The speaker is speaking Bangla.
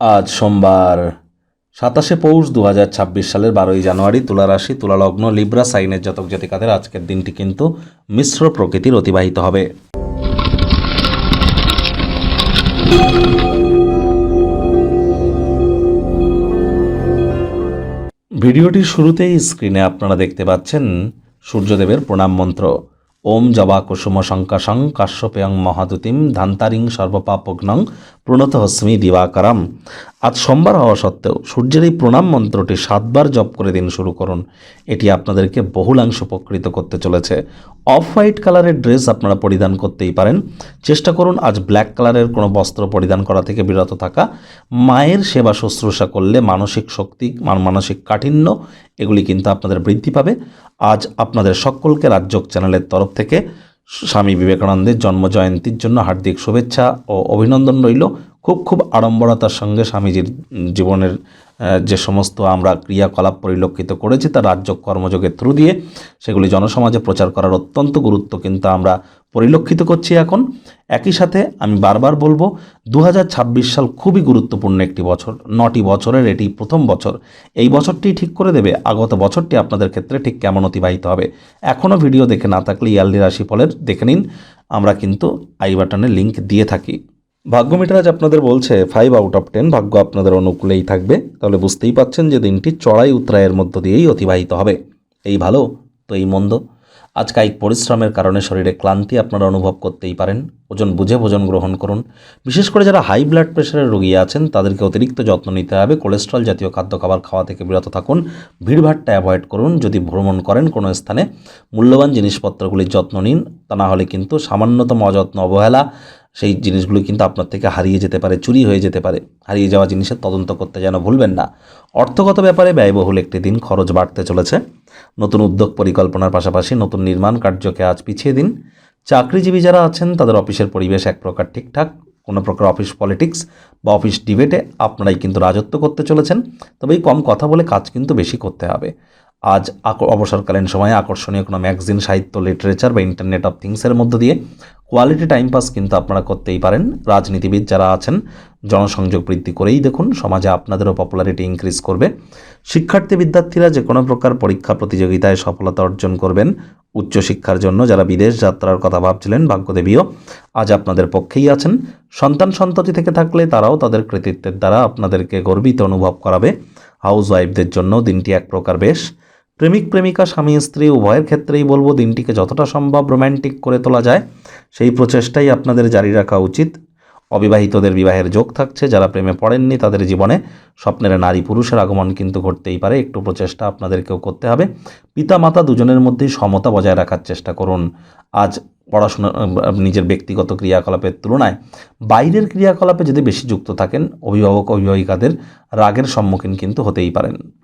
আজ সোমবার সাতাশে পৌষ দু হাজার ছাব্বিশ সালের বারোই জানুয়ারি তুলা রাশি তুলা লগ্ন লিব্রা, সাইনের জাতক জাতিকাদের আজকের দিনটি কিন্তু মিশ্র প্রকৃতির অতিবাহিত হবে। ভিডিওটির শুরুতেই স্ক্রিনে আপনারা দেখতে পাচ্ছেন সূর্যদেবের প্রণাম মন্ত্র। ওম জবা কুসুম শঙ্কাশং কাশ্যপেয়ং মহাদুতিম ধান্তারিং সর্বপাপগ্নং প্রণত হস্মি দিবাকারাম। আজ সোমবার হওয়া সত্ত্বেও সূর্যের এই প্রণাম মন্ত্রটি সাতবার জপ করে দিন শুরু করুন। এটি আপনাদেরকে বহুলাংশ উপকৃত করতে চলেছে। অফ হোয়াইট কালারের ড্রেস আপনারা পরিধান করতেই পারেন। চেষ্টা করুন আজ ব্ল্যাক কালারের কোনো বস্ত্র পরিধান করা থেকে বিরত থাকা। মায়ের সেবা শুশ্রূষা করলে মানসিক শক্তি, মান- মানসিক কাঠিন্য, এগুলি কিন্তু আপনাদের বৃদ্ধি পাবে। আজ আপনাদের সকলকে রাজ্যক চ্যানেলের তরফ থেকে স্বামী বিবেকানন্দের জন্মজয়ন্তীর জন্য হার্দিক শুভেচ্ছা ও অভিনন্দন রইল। খুব খুব আড়ম্বরতার সঙ্গে স্বামীজির জীবনের যে সমস্ত আমরা ক্রিয়াকলাপ পরিলক্ষিত করেছি, তা রাজ্য কর্মযোগের থ্রু দিয়ে সেগুলি জনসমাজে প্রচার করার অত্যন্ত গুরুত্ব কিন্তু আমরা পরিলক্ষিত করছি এখন। একই সাথে আমি বারবার বলব দু হাজার ছাব্বিশ সাল খুবই গুরুত্বপূর্ণ একটি বছর, নটি বছরের এটি প্রথম বছর। এই বছরটি ঠিক করে দেবে, আগত বছরটি আপনাদের ক্ষেত্রে ঠিক কেমন অতিবাহিত হবে। এখনও ভিডিও দেখে না থাকলে ইয়ারলি রাশিফলের দেখে নিন। আমরা কিন্তু আই বাটনে লিঙ্ক দিয়ে থাকি। ভাগ্য মিটার আজ আপনাদের বলছে ফাইভ আউট অফ টেন ভাগ্য আপনাদের অনুকূলেই থাকবে। তাহলে বুঝতেই পাচ্ছেন যে দিনটি চড়াই উত্তরায়ের মধ্য দিয়েই অতিবাহিত হবে। এই ভালো, তো এই মন্দ। আজ পরিশ্রমের কারণে শরীরে ক্লান্তি আপনারা অনুভব করতেই পারেন। ওজন বুঝে ভোজন গ্রহণ করুন। বিশেষ করে যারা হাই ব্লাড প্রেশারের রোগী আছেন, তাদেরকে অতিরিক্ত যত্ন নিতে হবে। কোলেস্ট্রল জাতীয় খাদ্য খাবার খাওয়া থেকে বিরত থাকুন। ভিড়ভাড়টা অ্যাভয়েড করুন। যদি ভ্রমণ করেন কোনো স্থানে, মূল্যবান জিনিসপত্রগুলির যত্ন নিন। তা না হলে কিন্তু সামান্যতম অযত্ন অবহেলা, সেই জিনিসগুলো কিন্তু আপনার থেকে হারিয়ে যেতে পারে, চুরি হয়ে যেতে পারে। হারিয়ে যাওয়া জিনিসের তদন্ত করতে যেন ভুলবেন না। অর্থগত ব্যাপারে ব্যয়বহুল একটি দিন খরচ বাড়তে চলেছে। নতুন উদ্যোগ পরিকল্পনার পাশাপাশি নতুন নির্মাণ কার্যকে আজ পিছিয়ে দিন। চাকরিজীবী যারা আছেন, তাদের অফিসের পরিবেশ এক প্রকার ঠিকঠাক। কোনো প্রকার অফিস পলিটিক্স বা অফিস ডিবেটে আপনারাই কিন্তু রাজত্ব করতে চলেছেন। তবে এই কম কথা বলে কাজ কিন্তু বেশি করতে হবে। আজ অবসরকালীন সময়ে আকর্ষণীয় কোনো ম্যাগজিন, সাহিত্য, লিটারেচার বা ইন্টারনেট অফ থিংসের মধ্য দিয়ে কোয়ালিটি টাইম পাস কিন্তু আপনারা করতেই পারেন। রাজনীতিবিদ যারা আছেন, জনসংযোগ বৃদ্ধি করেই দেখুন, সমাজে আপনাদেরও পপুলারিটি ইনক্রিজ করবে। শিক্ষার্থী বিদ্যার্থীরা যে কোনো প্রকার পরীক্ষা প্রতিযোগিতায় সফলতা অর্জন করবেন। উচ্চশিক্ষার জন্য যারা বিদেশ যাত্রার কথা ভাবছিলেন, ভাগ্যদেবীও আজ আপনাদের পক্ষেই আছেন। সন্তান সন্ততি থেকে থাকলে তারাও তাদের কৃতিত্বের দ্বারা আপনাদেরকে গর্বিত অনুভব করাবে। হাউস ওয়াইফদের জন্য দিনটি এক প্রকার বেশ। প্রেমিক, প্রেমিকা, স্বামী, স্ত্রী, উভয়ের ক্ষেত্রেই বলব দিনটিকে যতটা সম্ভব রোম্যান্টিক করে তোলা যায়। সেই প্রচেষ্টাই আপনাদের জারি রাখা উচিত। অবিবাহিতদের বিবাহের যোগ থাকছে, যারা প্রেমে পড়েননি তাদের জীবনে স্বপ্নের নারী পুরুষের আগমন কিন্তু ঘটতেই পারে। একটু প্রচেষ্টা আপনাদেরকেও করতে হবে। পিতা মাতা দুজনের মধ্যেই সমতা বজায় রাখার চেষ্টা করুন। আজ পড়াশোনা নিজের ব্যক্তিগত ক্রিয়াকলাপের তুলনায় বাইরের ক্রিয়াকলাপে যদি বেশি যুক্ত থাকেন, অভিভাবক, অভিভাবিকাদের রাগের সম্মুখীন কিন্তু হতেই পারেন।